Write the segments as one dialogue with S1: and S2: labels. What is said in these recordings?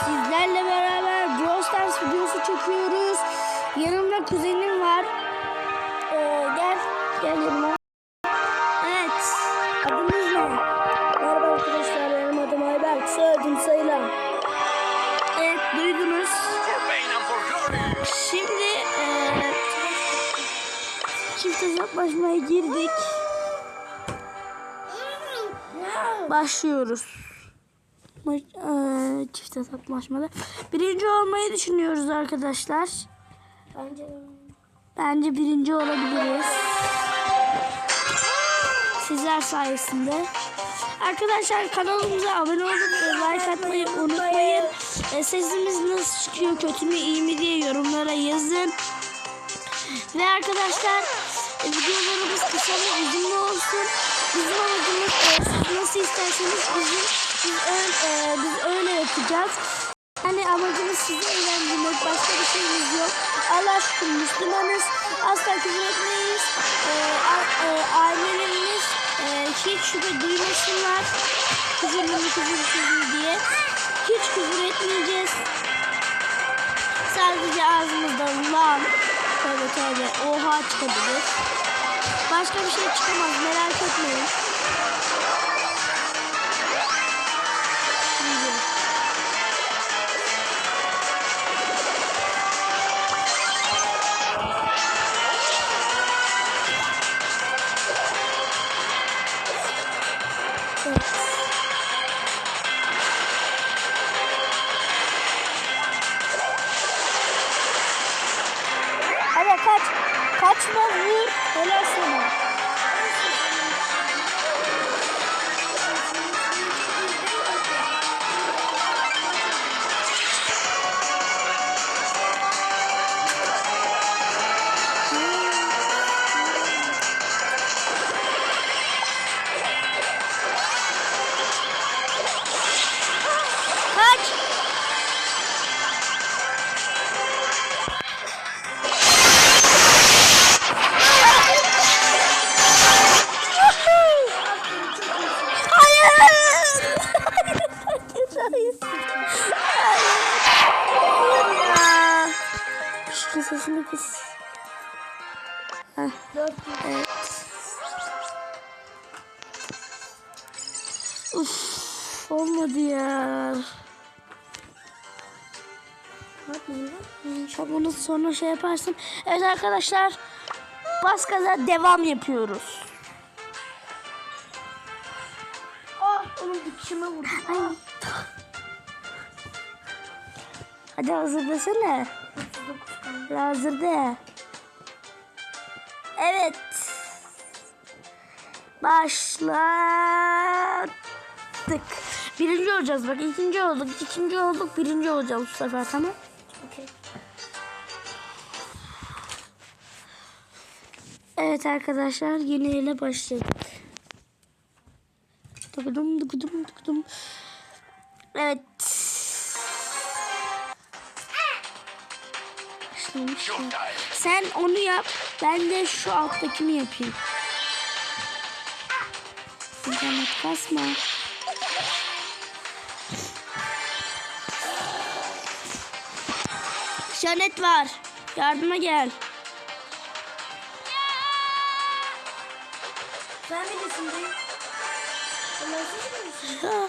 S1: sizlerle beraber Brawl Stars videosu çekiyoruz. Yanımda kuzenim var. Ee, gel, gel yanıma. Evet, adınız ne? Merhaba arkadaşlar, benim adım Ayberk. Soyadım Sayılan. Evet, duydunuz. Şimdi eee çift hesaplaşmaya girdik. Başlıyoruz. Baş, eee, çift hesaplaşmada. Birinci olmayı düşünüyoruz arkadaşlar.
S2: Bence
S1: Bence birinci olabiliriz. Sizler sayesinde. Arkadaşlar kanalımıza abone olup like atmayı unutmayın. E, sesimiz nasıl çıkıyor, kötü mü, iyi mi diye yorumlara yazın. Ve arkadaşlar e, videolarımız kısa ve uzun mu olsun? Bizim amacımız e, nasıl isterseniz bizim biz, öyle, e, biz öyle yapacağız. Yani amacımız sizi eğlendirmek. Başka bir şeyimiz yok. Allah aşkına Müslümanız. Asla küfür etmeyiz. E, a- e, ailelerimiz e, hiç şüphe duymasınlar. Küfürlü mü küfürsüz diye. Hiç küfür etmeyeceğiz. Sadece ağzımızdan lan. Tövbe tövbe. Oha çıkabilir. Başka bir şey çıkamaz. Merak etmeyin. Kaçma vur. Helal sana. Uf, olmadı ya. Bunu sonra şey yaparsın. Evet arkadaşlar. Bas gaza devam yapıyoruz.
S2: Ah onun dikişime vurdu.
S1: Ay. Hadi hazır desene. Hazır de. Evet. Başladık. Birinci olacağız bak. ikinci olduk. ikinci olduk. Birinci olacağız bu sefer tamam.
S2: Okey.
S1: Evet arkadaşlar yeni ile başladık. Dıgıdım dıgıdım dıgıdım. Evet. Sen onu yap. Ben de şu alttakini yapayım. İnternet kasma. Şanet var. Yardıma gel.
S2: Sen bilirsin değil.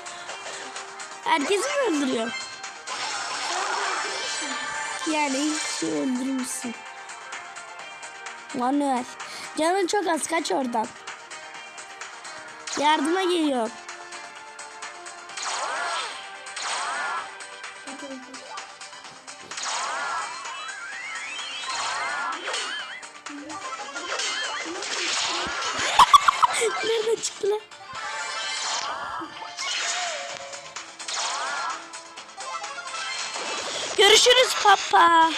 S1: Herkesi mi öldürüyor? Yani hiç öldürmüşsün. Manuel. Canın çok az kaç oradan. Yardıma geliyor. Çıktı lan? Görüşürüz papa.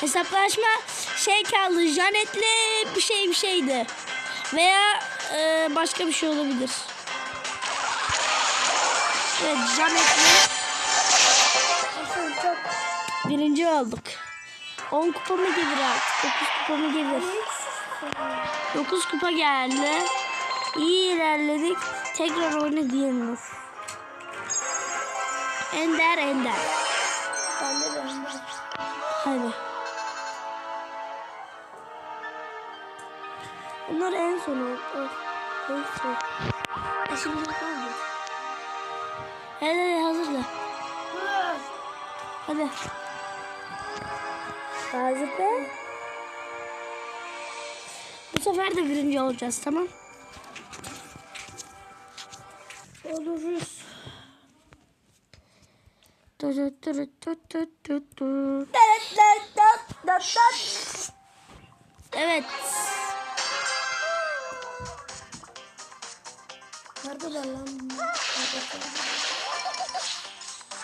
S1: Hesaplaşma şey kaldı. Janet'le bir şey bir şeydi. Veya e, başka bir şey olabilir. Evet Janet'le birinci olduk. 10 kupa mı gelir artık? 9 kupa mı gelir? 9 kupa geldi. İyi ilerledik. Tekrar oyna diyemiyor. Ender Ender. Hadi. Bunlar en son oldu. En son. E şimdi kaldı. Hadi hadi hazırla. Hadi. Be. Bu sefer de birinci olacağız tamam. Oluruz. Evet.
S2: Neredeler lan?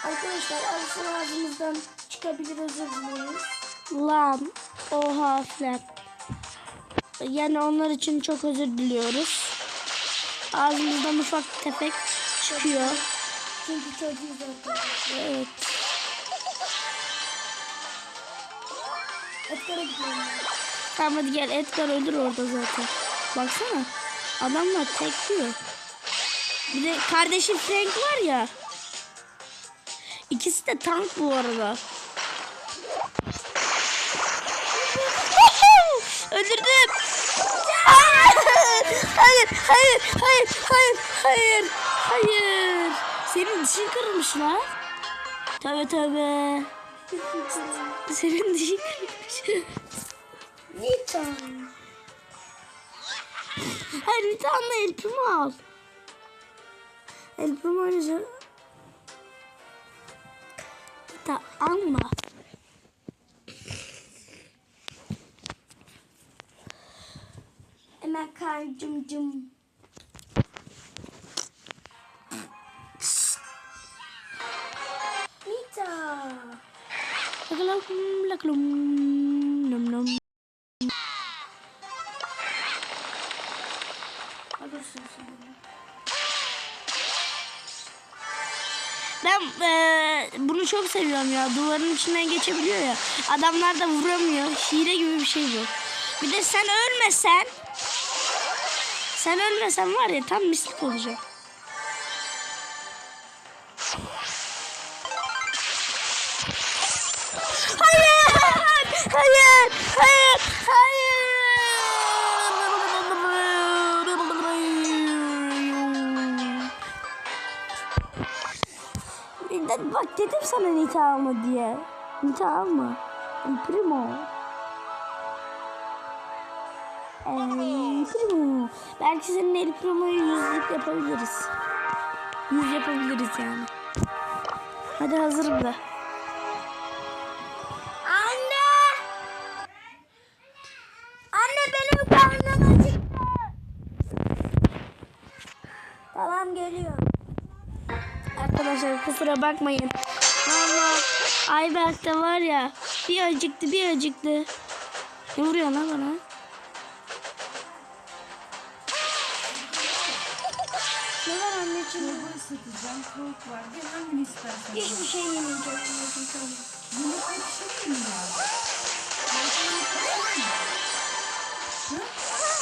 S2: Arkadaşlar ağzımızdan çıkabilir özür.
S1: Lan. Oha falan. Yani onlar için çok özür diliyoruz. Ağzımızdan ufak tefek çıkıyor.
S2: Çünkü çocuğuz arkadaşlar.
S1: Evet.
S2: Edgar'a gidiyorum.
S1: Tamam hadi gel Edgar ölür orada zaten. Baksana. Adamlar tek diyor. Bir de kardeşi Frank var ya. İkisi de tank bu arada. Öldürdüm. Hayır, hayır, hayır, hayır, hayır, hayır. Senin dişin kırılmış lan. Tövbe tövbe. Senin dişin kırılmış.
S2: Nita.
S1: Hayır bir tane de El Primo al. El Primo oynayacağım. Da alma.
S2: Hemen karcım cım. Nita.
S1: Lakalum, lakalum, nom nom.
S2: Alırsın.
S1: Ben eee, bunu çok seviyorum ya. Duvarın içinden geçebiliyor ya. Adamlar da vuramıyor. Hile gibi bir şey bu. Bir de sen ölmesen sen ölmesen var ya tam mislik olacak. Hayır! Hayır! Hayır! Hayır! Bak dedim sana Nita alma diye. Nita alma. Primo. Belki senin El Primo'yu yüzlük yapabiliriz. Yüz yapabiliriz yani. Hadi hazırım da.
S2: Anne! Anne benim karnım acıktı. Tamam geliyor.
S1: Arkadaşlar kusura bakmayın. Valla Ayberk var ya bir acıktı bir acıktı. Ne vuruyor lan bana?
S3: Çorba ısıtacağım, tavuk var. Bir hangini istersen.
S2: Hiçbir şey yemeyeceğim tamam.
S3: Yumurta ya?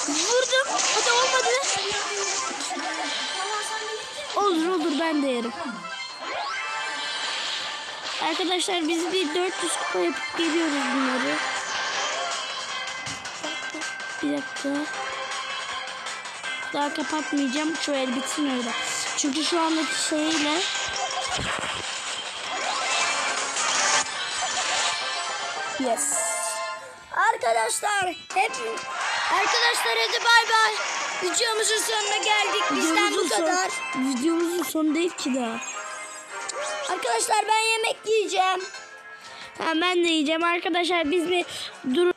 S1: Vurdum. Olmadı.
S2: Sen de yiyecek
S1: Olur olur ben de yerim. Arkadaşlar biz bir 400 kupa yapıp geliyoruz bunları. Bir dakika. Daha kapatmayacağım. Şu el bitsin öyle. Çünkü şu andaki şeyle Yes.
S2: Arkadaşlar hep arkadaşlar hadi bay bay. Videomuzun sonuna geldik. Bizden bu
S1: Videomuzun son-
S2: kadar.
S1: videomuzun sonu değil ki daha.
S2: Arkadaşlar ben yemek yiyeceğim.
S1: Ha, ben de yiyeceğim arkadaşlar biz bir dur